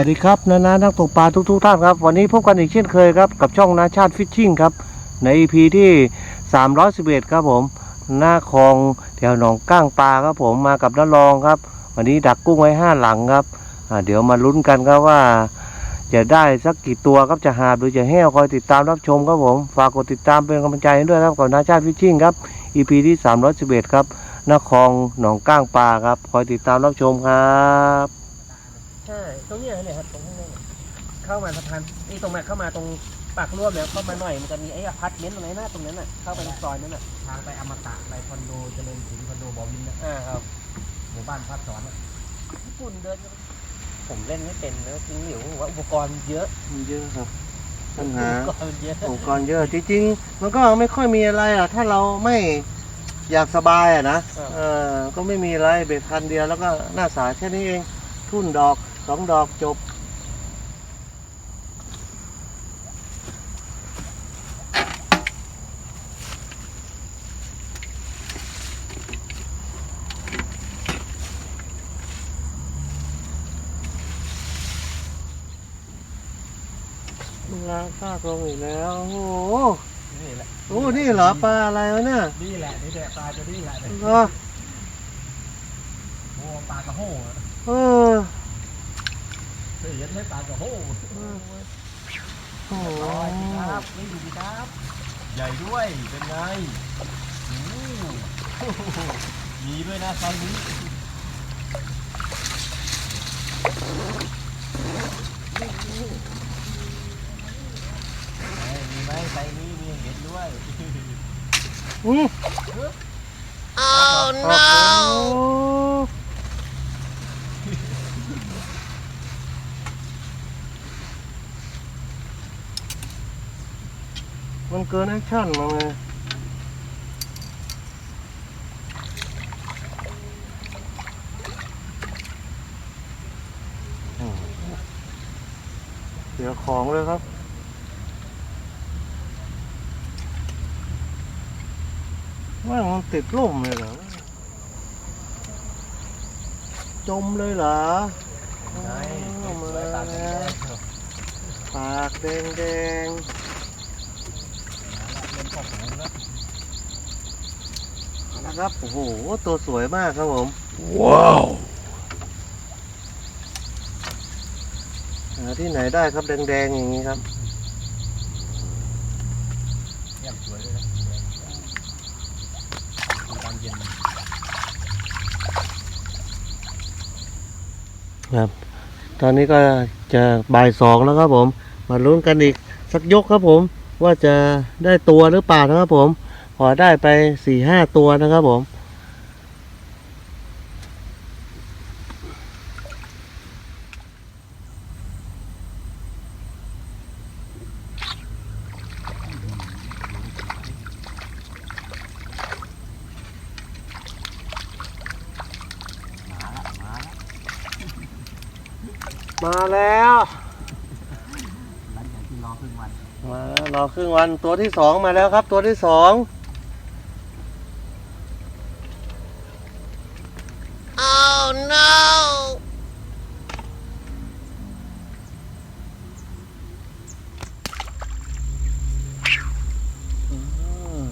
สวัสดีครับนานานักตกปลาทุกทุกท่านครับ วันนี้พบกันอีกเช่นเคยครับกับช่องนาชาติฟิชชิ่งครับ ใน EP ที่ 311 ครับผม หน้าคลองแถวหนองก้างปลาครับผมมากับน้ารองครับ วันนี้ดักกุ้งไว้ห้าหลังครับเดี๋ยวมาลุ้นกันครับว่า จะได้สักกี่ตัวครับจะหาหรือจะแห้วคอยติดตามรับชมครับผมฝากกดติดตามเป็นกำลังใจให้ด้วยครับกับนาชาติฟิชชิ่งครับ EP ที่ 311 ครับหน้าคลองหนองก้างปลาครับคอยติดตามรับชมครับ ใช่ ตรงเนี้ยเนี่ยครับตรงนี้เนี่ยเข้ามาสะพานนี่ตรงมาเข้ามาตรงปากร่วมเนี่ยเข้ามาหน่อยมันจะมีไอ้อพาร์ตเมนต์ตรงไหนหน้าตรงนั้นน่ะเข้าไปในซอยนั้นน่ะทางไปอมตะไปคอนโดเจริญสินคอนโดบอวินนะอ่าครับหมู่บ้านพัดสอนนะญี่ปุ่นเดินผมเล่นไม่เป็นแล้วจริงหรือว่าอุปกรณ์เยอะมันเยอะครับปัญอุหาปกรณ์เยอะอุปกรณ์เยอะจริงๆมันก็ไม่ค่อยมีอะไรอะ ถ้าเราไม่อยากสบายอะนะอ่าเออก็ไม่มีอะไรเบ็ดคันเดียวแล้วก็หน้าสาแค่นี้เองทุ่นดอก สองดอกจบล้างซากลงอีกแล้ว โอ้โหนี่แหละโอ้นี่เหรอปลาอะไรวะเนี่ยนี่แหละนี่แหละปลาตัวนี้แหละเนี่ยเหรอโอ้ปลากระโห้อะ เออ เคยเห็นไหมปลากระโห้โอ้โหลอยดีครับนี่ดูดีครับ ใหญ่ด้วย เป็นไงโอ้โหมีด้วยนะไซส์นี้เฮ้ยมีไหมไซส์นี้มีให้เห็นด้วยอืม oh โอ้โหมัน เกินแอคชั่นมาเลยโอ้โหเสียของเลยครับว่ามันติดล่มเลยเหรอ จมเลยเหรอใช่โอ้สวยมาๆปลาตัวแล้นี้วปากแดงแดงเล่น ของผมแล้วๆนะครับโอ้โหตัวสวยมากครับผมว้าวหาที่ไหนได้ครับแดงๆอย่างนี้ครับเยี่ยมสวยเลยนะตอนเย็นครับ ตอนนี้ก็จะบ่ายสองแล้วครับผม มาลุ้นกันอีกสักยกครับผม ว่าจะได้ตัวหรือเปล่านะครับผมพอได้ไปสี่ห้าตัวนะครับผม มาแล้ว อครึ่งวันมาแล้วรอครึ่งวันตัวที่สองมาแล้วครับ ตัวที่สองอืม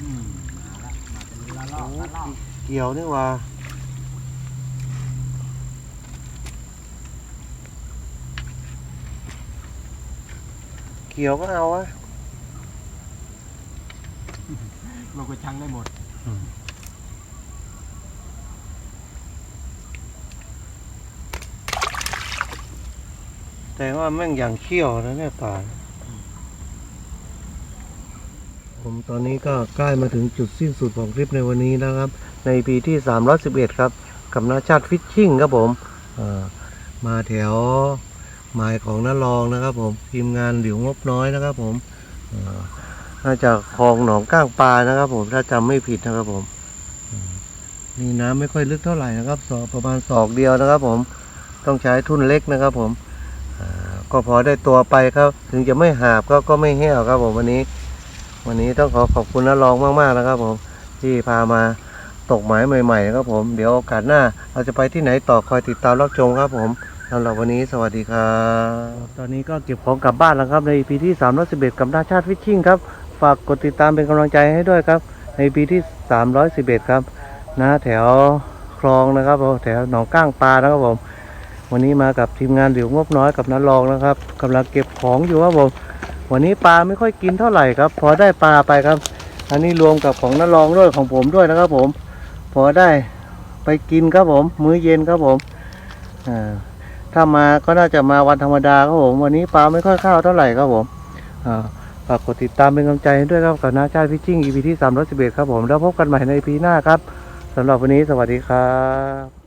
อืมมาละมาเป็นละลอกละลอก เกี่ยวนี่หว่า เกี่ยวก็เอาวะเราก็ช่างได้หมด แต่ว่าแม่งอย่างเขี้ยวนะเนี่ยป่าผมตอนนี้ก็ใกล้มาถึงจุดสิ้นสุดของคลิปในวันนี้นะครับ ในปีที่ 311 ครับ กับนาชาติฟิชชิ่งครับผมเอ่อมาแถว หมายของน้ารองนะครับผมทีมงานหลิวงบน้อยนะครับ ผมเอ่อน่าจะคลองหนองก้างปลานะครับ ผมถ้าจำไม่ผิดนะครับผมนี่น้ำไม่ค่อยลึกเท่าไหร่นะครับศอประมาณศอกเดียวนะครับ ผมต้องใช้ทุ่นเล็กนะครับ ผมก็พอได้ตัวไปครับ ถึงจะไม่หาบก็ก็ไม่แห้วครับ ผมวันนี้ วันนี้ต้องขอขอบคุณน้ารองมากๆนะครับ ผมที่พามาตกหมายใหม่ๆนะครับผม เดี๋ยวโอกาสหน้า เราจะไปที่ไหนต่อคอยติดตามรับชมครับผม สำหรับวันนี้สวัสดีครับตอนนี้ก็เก็บของกลับบ้านแล้วครับใน EP ที่311กับนาชาติฟิชชิ่งครับ ฝากกดติดตามเป็นกำลังใจให้ด้วยครับ ใน EP ที่ 311 ครับนะแถวคลองนะครับแถวหนองก้างปลานะครับผมวันนี้มากับทีมงานหลิวงบน้อยกับนันรองนะครับกำลังเก็บของอยู่ครับผมวันนี้ปลาไม่ค่อยกินเท่าไหร่ครับ พอได้ปลาไปครับ อันนี้รวมกับของนันรองด้วยของผมด้วยนะครับผม พอได้ไปกินครับผม มื้อเย็นครับผมอ่า ถ้ามาก็น่าจะมาวันธรรมดาครับผมวันนี้ปลาไม่ค่อยเข้าเท่าไหร่ครับผมฝากกดติดตามเป็นกำลังใจให้ด้วยครับกับนาชาติพิชชิ่ง EP ที่311ครับผมแล้วพบกันใหม่ใน EP หน้าครับสำหรับวันนี้สวัสดีครับ